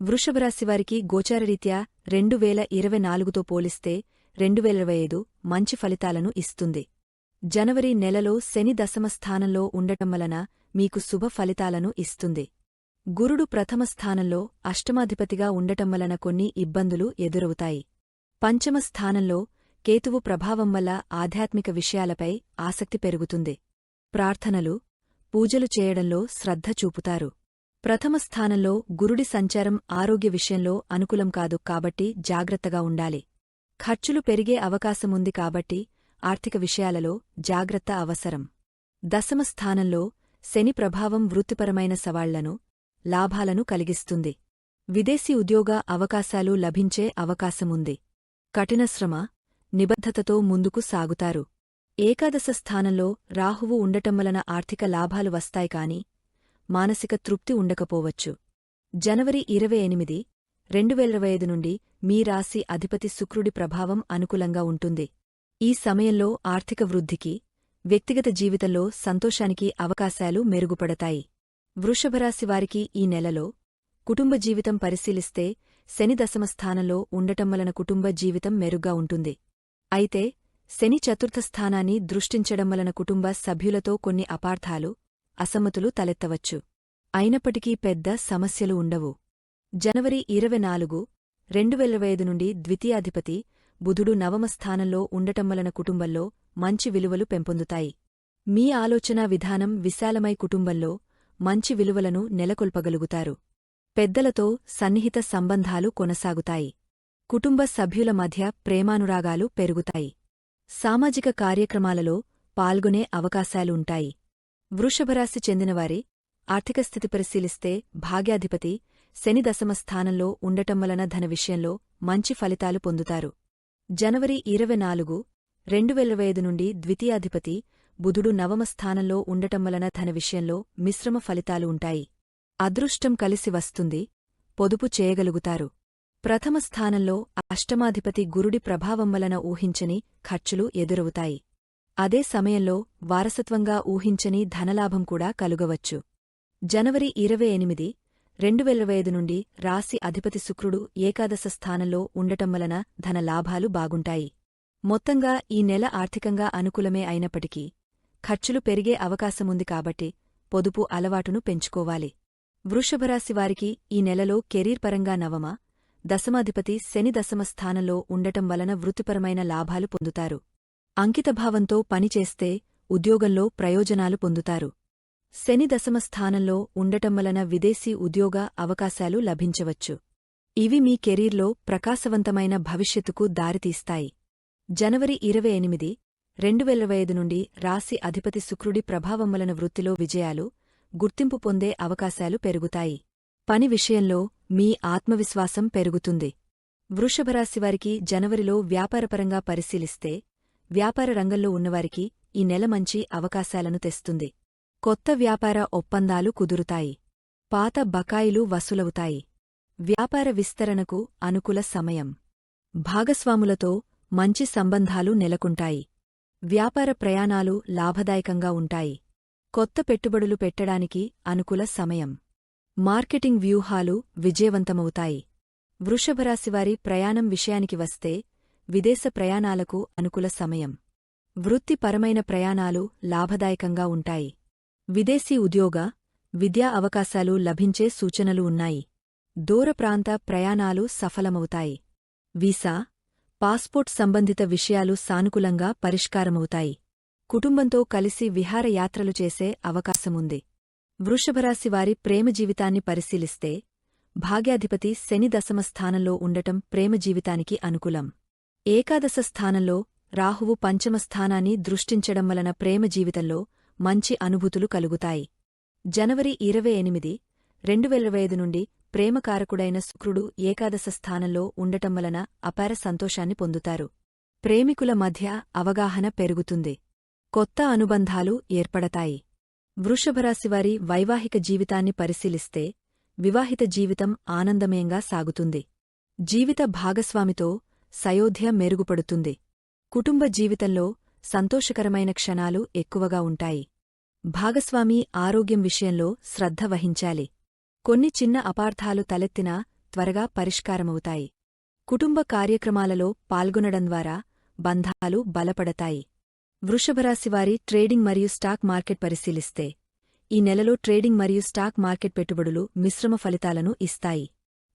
వృషభరాశివారికి గోచారరీత్యా రెండు వేల ఇరవై నాలుగుతో పోలిస్తే రెండు వేల ఇరవై ఐదు మంచి ఫలితాలను ఇస్తుంది. జనవరి నెలలో శని దశమ స్థానంలో ఉండటం వలన మీకు శుభ ఫలితాలను ఇస్తుంది. గురుడు ప్రథమ స్థానంలో అష్టమాధిపతిగా ఉండటం వలన కొన్ని ఇబ్బందులు ఎదురవుతాయి. పంచమ స్థానంలో కేతువు ప్రభావం వల్ల ఆధ్యాత్మిక విషయాలపై ఆసక్తి పెరుగుతుంది. ప్రార్థనలు పూజలు చేయడంలో శ్రద్ధ చూపుతారు. ప్రథమ స్థానంలో గురుడి సంచారం ఆరోగ్య విషయంలో అనుకూలం కాదు కాబట్టి జాగ్రత్తగా ఉండాలి. ఖర్చులు పెరిగే అవకాశముంది కాబట్టి ఆర్థిక విషయాలలో జాగ్రత్త అవసరం. దశమ స్థానంలో శని ప్రభావం వృత్తిపరమైన సవాళ్ళను లాభాలను కలిగిస్తుంది. విదేశీ ఉద్యోగ అవకాశాలు లభించే అవకాశముంది కఠినశ్రమ నిబద్ధతతో ముందుకు సాగుతారు. ఏకాదశ స్థానంలో రాహువు ఉండటం వలన ఆర్థిక లాభాలు వస్తాయి కాని మానసిక తృప్తి ఉండకపోవచ్చు. జనవరి ఇరవై ఎనిమిది రెండు వేల ఇరవై ఐదు నుండి మీ రాశి అధిపతి శుక్రుడి ప్రభావం అనుకూలంగా ఉంటుంది. ఈ సమయంలో ఆర్థిక వృద్ధికి వ్యక్తిగత జీవితంలో సంతోషానికి అవకాశాలు మెరుగుపడతాయి. వృషభరాశివారికి ఈ నెలలో కుటుంబ జీవితం పరిశీలిస్తే శని దశమ స్థానంలో ఉండటం వలన కుటుంబ జీవితం మెరుగ్గా ఉంటుంది. అయితే శని చతుర్థ స్థానాన్ని దృష్టించడం వలన కుటుంబ సభ్యులతో కొన్ని అపార్థాలు అసమ్మతులు తలెత్తవచ్చు. అయినప్పటికీ పెద్ద సమస్యలు ఉండవు. జనవరి ఇరవై నాలుగు రెండు ఐదు నుండి ద్వితీయాధిపతి బుధుడు నవమ స్థానంలో ఉండటం వలన కుటుంబంలో మంచి విలువలు పెంపొందుతాయి. మీ ఆలోచనా విధానం విశాలమై కుటుంబంలో మంచి విలువలను నెలకొల్పగలుగుతారు. పెద్దలతో సన్నిహిత సంబంధాలు కొనసాగుతాయి. కుటుంబ సభ్యుల మధ్య ప్రేమానురాగాలు పెరుగుతాయి. సామాజిక కార్యక్రమాలలో పాల్గొనే అవకాశాలుంటాయి. వృషభరాశి చెందినవారి ఆర్థిక స్థితి పరిశీలిస్తే భాగ్యాధిపతి శని దశమ స్థానంలో ఉండటం వలన ధన విషయంలో మంచి ఫలితాలు పొందుతారు. జనవరి ఇరవై నాలుగు రెండు వేల ఇరవై ఐదు నుండి ద్వితీయాధిపతి బుధుడు నవమ స్థానంలో ఉండటం వలన ధన విషయంలో మిశ్రమ ఫలితాలు ఉంటాయి. అదృష్టం కలిసి వస్తుంది పొదుపు చేయగలుగుతారు. ప్రథమ స్థానంలో అష్టమాధిపతి గురుడి ప్రభావం వలన ఊహించని ఖర్చులు ఎదురవుతాయి. అదే సమయంలో వారసత్వంగా ఊహించని ధనలాభం కూడా కలుగవచ్చు. జనవరి ఇరవై ఎనిమిది రెండు ఇరవై ఐదు నుండి రాశి అధిపతి శుక్రుడు ఏకాదశ స్థానంలో ఉండటం వలన ధన లాభాలు బాగుంటాయి. మొత్తంగా ఈ నెల ఆర్థికంగా అనుకూలమే అయినప్పటికీ ఖర్చులు పెరిగే అవకాశముంది కాబట్టి పొదుపు అలవాటును పెంచుకోవాలి. వృషభరాశివారికి ఈ నెలలో కెరీర్ పరంగా నవమ దశమాధిపతి శని దశమ స్థానంలో ఉండటం వలన వృత్తిపరమైన లాభాలు పొందుతారు. అంకితభావంతో పనిచేస్తే ఉద్యోగంలో ప్రయోజనాలు పొందుతారు. శని దశమ స్థానంలో ఉండటం వలన విదేశీ ఉద్యోగ అవకాశాలు లభించవచ్చు. ఇవి మీ కెరీర్లో ప్రకాశవంతమైన భవిష్యత్తుకు దారితీస్తాయి. జనవరి ఇరవై ఎనిమిది రెండువేలవై ఐదు నుండి రాశి అధిపతి శుక్రుడి ప్రభావం వలన వృత్తిలో విజయాలు గుర్తింపు పొందే అవకాశాలు పెరుగుతాయి. పని విషయంలో మీ ఆత్మవిశ్వాసం పెరుగుతుంది. వృషభరాశివారికి జనవరిలో వ్యాపారపరంగా పరిశీలిస్తే వ్యాపార రంగంలో ఉన్నవారికి ఈ నెల మంచి అవకాశాలను తెస్తుంది. కొత్త వ్యాపార ఒప్పందాలు కుదురుతాయి. పాత బకాయిలు వసూలవుతాయి. వ్యాపార విస్తరణకు అనుకూల సమయం. భాగస్వాములతో మంచి సంబంధాలు నెలకుంటాయి. వ్యాపార ప్రయాణాలు లాభదాయకంగా ఉంటాయి. కొత్త పెట్టుబడులు పెట్టడానికి అనుకూల సమయం. మార్కెటింగ్ వ్యూహాలు విజయవంతమవుతాయి. వృషభరాశివారి ప్రయాణం విషయానికి వస్తే విదేశ ప్రయాణాలకు అనుకూల సమయం. వృత్తిపరమైన ప్రయాణాలు లాభదాయకంగా ఉంటాయి. విదేశీ ఉద్యోగ విద్యా అవకాశాలు లభించే సూచనలు ఉన్నాయి. దూర ప్రాంత ప్రయాణాలు సఫలమవుతాయి. వీసా పాస్పోర్ట్ సంబంధిత విషయాలు సానుకూలంగా పరిష్కారమవుతాయి. కుటుంబంతో కలిసి విహారయాత్రలు చేసే అవకాశముంది. వృషభరాశివారి ప్రేమ జీవితాన్ని పరిశీలిస్తే భాగ్యాధిపతి శని దశమ స్థానంలో ఉండటం ప్రేమ జీవితానికి అనుకూలం. ఏకాదశ స్థానంలో రాహువు పంచమ స్థానాన్ని దృష్టించడం వలన ప్రేమ జీవితంలో మంచి అనుభూతులు కలుగుతాయి. జనవరి ఇరవై ఎనిమిది రెండు ఇరవై ఐదు నుండి ప్రేమకారకుడైన శుక్రుడు ఏకాదశ స్థానంలో ఉండటం వలన అపార సంతోషాన్ని పొందుతారు. ప్రేమికుల మధ్య అవగాహన పెరుగుతుంది. కొత్త అనుబంధాలు ఏర్పడతాయి. వృషభరాశివారి వైవాహిక జీవితాన్ని పరిశీలిస్తే వివాహిత జీవితం ఆనందమయంగా సాగుతుంది. జీవిత భాగస్వామితో సయోధ్య మెరుగుపడుతుంది. కుటుంబ జీవితంలో సంతోషకరమైన క్షణాలు ఎక్కువగా ఉంటాయి. భాగస్వామి ఆరోగ్యం విషయంలో శ్రద్ధ వహించాలి. కొన్ని చిన్న అపార్థాలు తలెత్తినా త్వరగా పరిష్కారమవుతాయి. కుటుంబ కార్యక్రమాలలో పాల్గొనడం ద్వారా బంధాలు బలపడతాయి. వృషభరాశివారి ట్రేడింగ్ మరియు స్టాక్ మార్కెట్ పరిశీలిస్తే ఈ నెలలో ట్రేడింగ్ మరియు స్టాక్ మార్కెట్ పెట్టుబడులు మిశ్రమ ఫలితాలను ఇస్తాయి.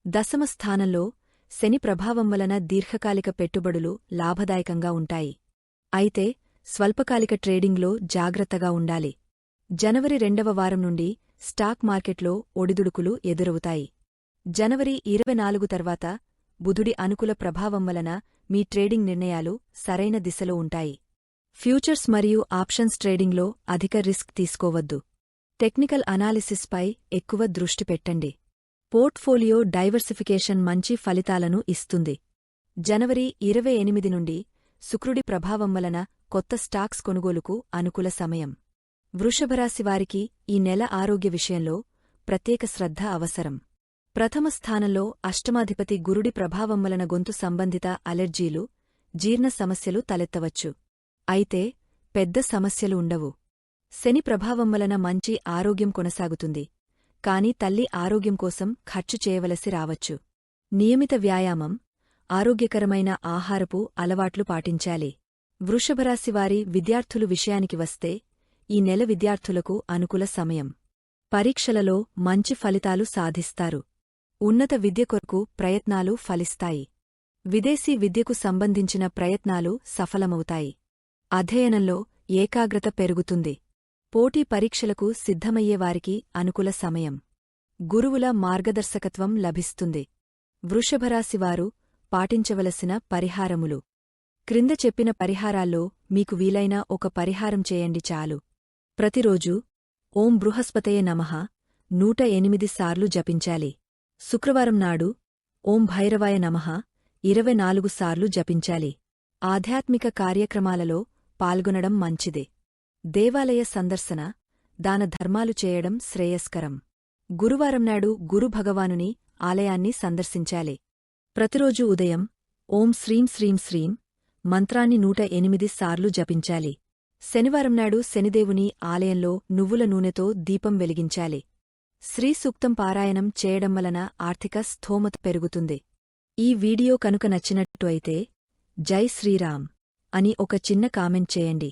దశమ స్థానంలో శని ప్రభావం వలన దీర్ఘకాలిక పెట్టుబడులు లాభదాయకంగా ఉంటాయి. అయితే స్వల్పకాలిక ట్రేడింగ్లో జాగ్రత్తగా ఉండాలి. జనవరి రెండవ వారం నుండి స్టాక్ మార్కెట్లో ఒడిదుడుకులు ఎదురవుతాయి. జనవరి ఇరవై నాలుగు తర్వాత బుధుడి అనుకూల ప్రభావం వలన మీ ట్రేడింగ్ నిర్ణయాలు సరైన దిశలో ఉంటాయి. ఫ్యూచర్స్ మరియు ఆప్షన్స్ ట్రేడింగ్లో అధిక రిస్క్ తీసుకోవద్దు. టెక్నికల్ అనాలిసిస్పై ఎక్కువ దృష్టి పెట్టండి. పోర్ట్ఫోలియో డైవర్సిఫికేషన్ మంచి ఫలితాలను ఇస్తుంది. జనవరి ఇరవై ఎనిమిది నుండి శుక్రుడి ప్రభావం వలన కొత్త స్టాక్స్ కొనుగోలుకు అనుకూల సమయం. వృషభరాశివారికి ఈ నెల ఆరోగ్య విషయంలో ప్రత్యేక శ్రద్ధ అవసరం. ప్రథమ స్థానంలో అష్టమాధిపతి గురుడి ప్రభావం వలన గొంతు సంబంధిత అలెర్జీలు జీర్ణ సమస్యలు తలెత్తవచ్చు. అయితే పెద్ద సమస్యలు ఉండవు. శని ప్రభావం వలన మంచి ఆరోగ్యం కొనసాగుతుంది. కాని తల్లి ఆరోగ్యం కోసం ఖర్చు చేయవలసి రావచ్చు. నియమిత వ్యాయామం ఆరోగ్యకరమైన ఆహారపు అలవాట్లు పాటించాలి. వృషభరాశివారి విద్యార్థులు విషయానికి వస్తే ఈ నెల విద్యార్థులకు అనుకూల సమయం. పరీక్షలలో మంచి ఫలితాలు సాధిస్తారు. ఉన్నత విద్య కొరకు ప్రయత్నాలు ఫలిస్తాయి. విదేశీ విద్యకు సంబంధించిన ప్రయత్నాలు సఫలమవుతాయి. అధ్యయనంలో ఏకాగ్రత పెరుగుతుంది. పోటీ పరీక్షలకు సిద్ధమయ్యేవారికి అనుకూల సమయం. గురువుల మార్గదర్శకత్వం లభిస్తుంది. వృషభరాశివారు పాటించవలసిన పరిహారములు. క్రింద చెప్పిన పరిహారాల్లో మీకు వీలైన ఒక పరిహారం చేయండి చాలు. ప్రతిరోజూ ఓం బృహస్పతయ నమః. నూట ఎనిమిది సార్లు జపించాలి. శుక్రవారం నాడు ఓం భైరవాయ నమః. ఇరవై నాలుగు సార్లు జపించాలి. ఆధ్యాత్మిక కార్యక్రమాలలో పాల్గొనడం మంచిదే. దేవాలయ సందర్శన దాన ధర్మాలు చేయడం శ్రేయస్కరం. గురువారం నాడు గురు భగవానుని ఆలయాన్ని సందర్శించాలి. ప్రతిరోజూ ఉదయం ఓం శ్రీం శ్రీం శ్రీం మంత్రాన్ని నూట ఎనిమిది సార్లు జపించాలి. శనివారం నాడు శనిదేవుని ఆలయంలో నువ్వుల నూనెతో దీపం వెలిగించాలి. శ్రీ సూక్తం పారాయణం చేయడం వలన ఆర్థిక స్థోమత పెరుగుతుంది. ఈ వీడియో కనుక నచ్చినట్టు అయితే జై శ్రీరామ్ అని ఒక చిన్న కామెంట్ చేయండి.